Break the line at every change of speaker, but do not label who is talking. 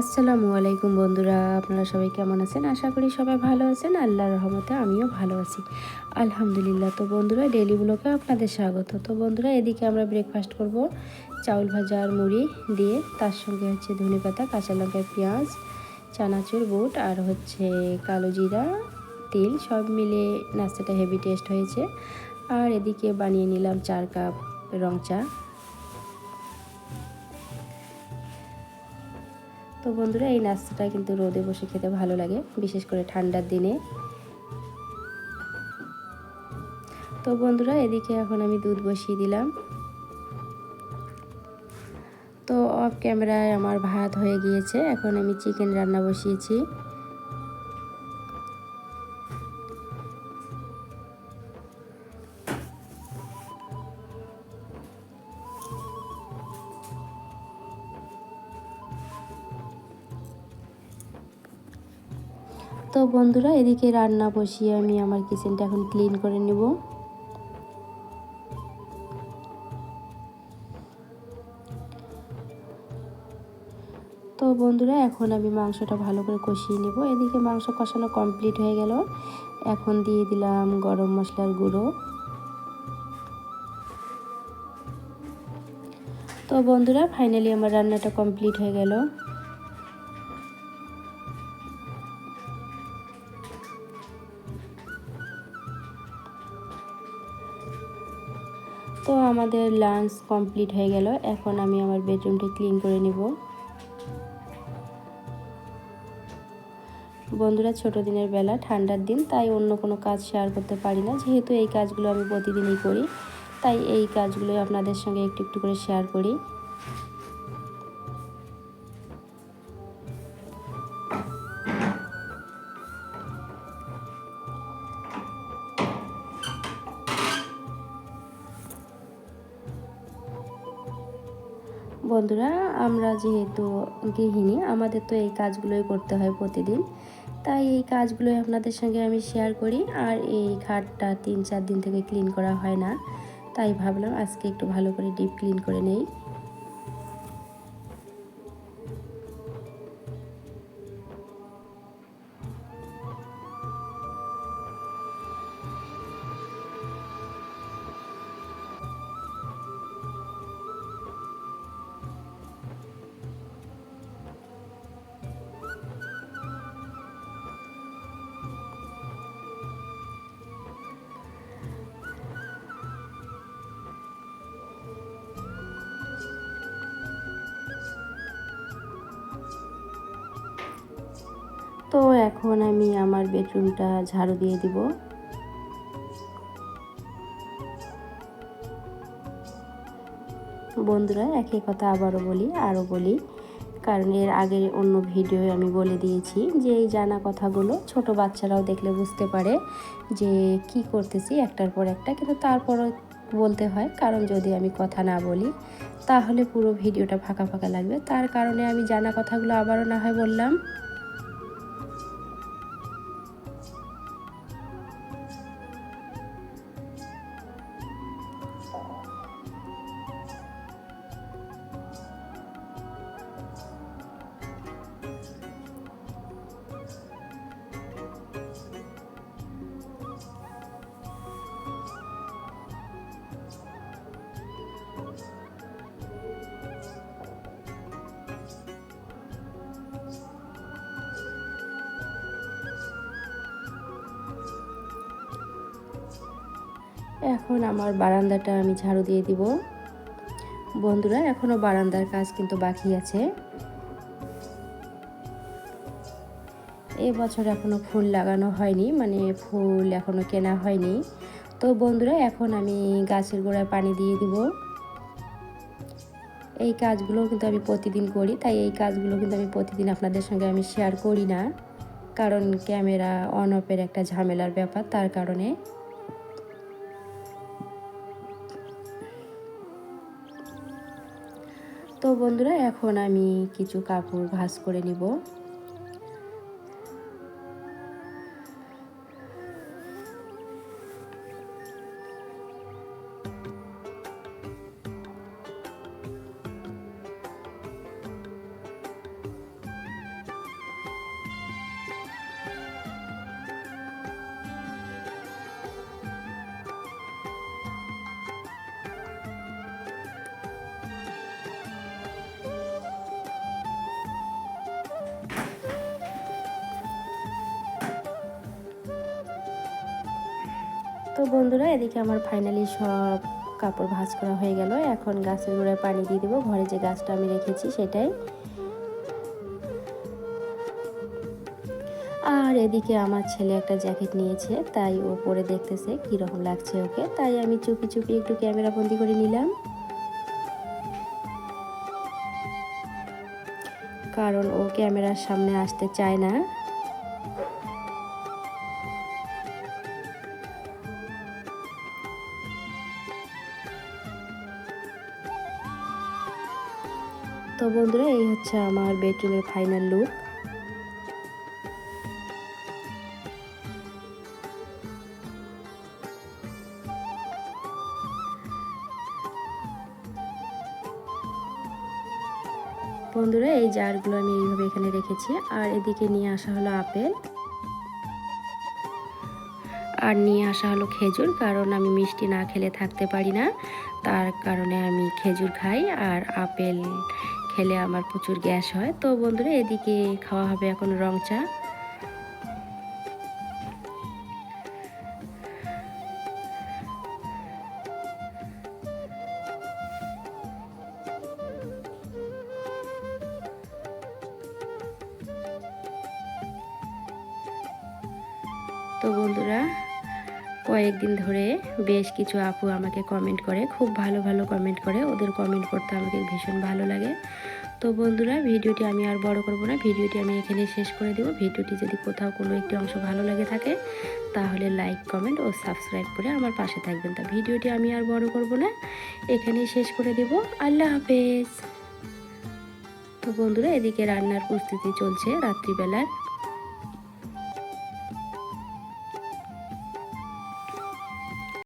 আসসালামু আলাইকুম বন্ধুরা, আপনারা সবাই কেমন আছেন? আশা করি সবাই ভালো আছেন। আল্লাহর রহমতে আমিও ভালো আছি। আলহামদুলিল্লাহ, তো বন্ধুরা ডেলি ব্লকে আপনাদের স্বাগত। তো বন্ধুরা, এদিকে আমরা ব্রেকফাস্ট করব। চাউল ভাজা আর মুড়ি দিয়ে, তার সঙ্গে হচ্ছে ধনে পাতা, কাঁচা লঙ্কা, পেঁয়াজ, চানাচুর, বুট আর হচ্ছে কালো জিরা, তিল, সব মিলে নাস্তাটা হেভি টেস্ট হয়েছে। আর এদিকে বানিয়ে নিলাম চার কাপ রং চা। তো বন্ধুরা, এই নাস্তাটা কিন্তু রোদে বসে খেতে ভালো লাগে, বিশেষ করে ঠান্ডার দিনে। তো বন্ধুরা, এদিকে এখন আমি দুধ বসিয়ে দিলাম। তো অফ ক্যামেরায় আমার ভাত হয়ে গিয়েছে, এখন আমি চিকেন রান্না বসিয়েছি। তো বন্ধুরা, এদিকে রান্না বসিয়ে আমি আমার কিচেনটা এখন ক্লিন করে নেব। তো বন্ধুরা, এখন আমি মাংসটা ভালো করে কষিয়ে নেব। এদিকে মাংস কষানো কমপ্লিট হয়ে গেল। এখন দিয়ে দিলাম গরম মশলার গুঁড়ো। তো বন্ধুরা ফাইনালি আমার রান্নাটা কমপ্লিট হয়ে গেল। তো আমাদের লাঞ্চ কমপ্লিট হয়ে গেল। এখন আমি আমার বেডরুমটি ক্লিন করে নেব। বন্ধুরা, ছোট দিনের বেলা, ঠান্ডার দিন, তাই অন্য কোনো কাজ শেয়ার করতে পারি না। যেহেতু এই কাজগুলো আমি প্রতিদিনই করি, তাই এই কাজগুলো আপনাদের সঙ্গে একটু একটু করে শেয়ার করি। বন্ধুরা, আমরা যেহেতু গৃহিণী, আমাদের তো এই কাজগুলোই করতে হয় প্রতিদিন। তাই এই কাজগুলোই আপনাদের সঙ্গে আমি শেয়ার করি। আর এই খাটটা তিন চার দিন থেকে ক্লিন করা হয় না। তাই ভাবলাম আজকে একটু ভালো করে ডিপ ক্লিন করে নেই। তো এখন আমি আমার বেডরুমটা ঝাড়ু দিয়ে দিব। বন্ধুরা, একই কথা আবারও বলি, আরও বলি, কারণ এর আগের অন্য ভিডিও আমি বলে দিয়েছি যে এই জানা কথাগুলো ছোট বাচ্চারাও দেখলে বুঝতে পারে যে কি করতেছি একটার পর একটা, কিন্তু তারপরও বলতে হয়, কারণ যদি আমি কথা না বলি, তাহলে পুরো ভিডিওটা ফাঁকা ফাঁকা লাগবে। তার কারণে আমি জানা কথাগুলো আবারও না হয় বললাম। এখন আমার বারান্দাটা আমি ঝাড়ু দিয়ে দিব। বন্ধুরা এখনও বারান্দার কাজ কিন্তু বাকি আছে। এবছর এখনও ফুল লাগানো হয়নি মানে ফুল এখনও কেনা হয়নি। তো বন্ধুরা, এখন আমি গাছের গোড়ায় পানি দিয়ে দিব। এই কাজগুলো কিন্তু আমি প্রতিদিন করি, তাই এই কাজগুলো কিন্তু আমি প্রতিদিন আপনাদের সঙ্গে আমি শেয়ার করি না। কারণ ক্যামেরা অন অফের একটা ঝামেলার ব্যাপার, তার কারণে। তো বন্ধুরা এখন আমি কিছু কাপড় ভাস করে নিব। তো বন্ধুরা, এদিকে আমার ফাইনালি সব কাপড় ভাঁজ করা হয়ে গেল। এখন গাছের গোড়ায় পানি দিয়ে দেবো। ঘরে যে গাছটা আমি রেখেছি সেটাই। আর এদিকে আমার ছেলে একটা জ্যাকেট নিয়েছে, তাই ও পরে দেখতেছে কীরকম লাগছে ওকে। তাই আমি চুপি চুপি একটু ক্যামেরা বন্দি করে নিলাম। কারণ ও ক্যামেরার সামনে আসতে চায় না। তো বন্ধুরা, এই হচ্ছে আমার বেডরুমের ফাইনাল লুক বন্ধুরা, এই জারগুলো আমি এইভাবে এখানে রেখেছি। আর এদিকে নিয়ে আসা হলো আপেল। আর নিয়ে আসা হলো খেজুর, কারণ আমি মিষ্টি না খেলে থাকতে পারি না। তার কারণে আমি খেজুর খাই, আর আপেল খেলে আমার প্রচুর গ্যাস হয়। তো বন্ধুরা, এদিকে খাওয়া হবে এখন রং চা। তো বন্ধুরা কয়েকদিন ধরে বেশ কিছু আপু আমাকে কমেন্ট করে, খুব ভালো ভালো কমেন্ট করে। ওদের কমেন্ট করতে আমাকে ভীষণ ভালো লাগে। তো বন্ধুরা, ভিডিওটি আমি আর বড় করব না। ভিডিওটি আমি এখানে শেষ করে দেব। ভিডিওটি যদি কোথাও কোনো একটি অংশ ভালো লাগে থাকে, তাহলে লাইক কমেন্ট ও সাবস্ক্রাইব করে আমার পাশে থাকবেন। তা ভিডিওটি আমি আর বড় করব না। এখানেই শেষ করে দেব। আল্লাহ হাফেজ। তো বন্ধুরা, এদিকে রান্নার প্রস্তুতি চলছে রাত্রিবেলার।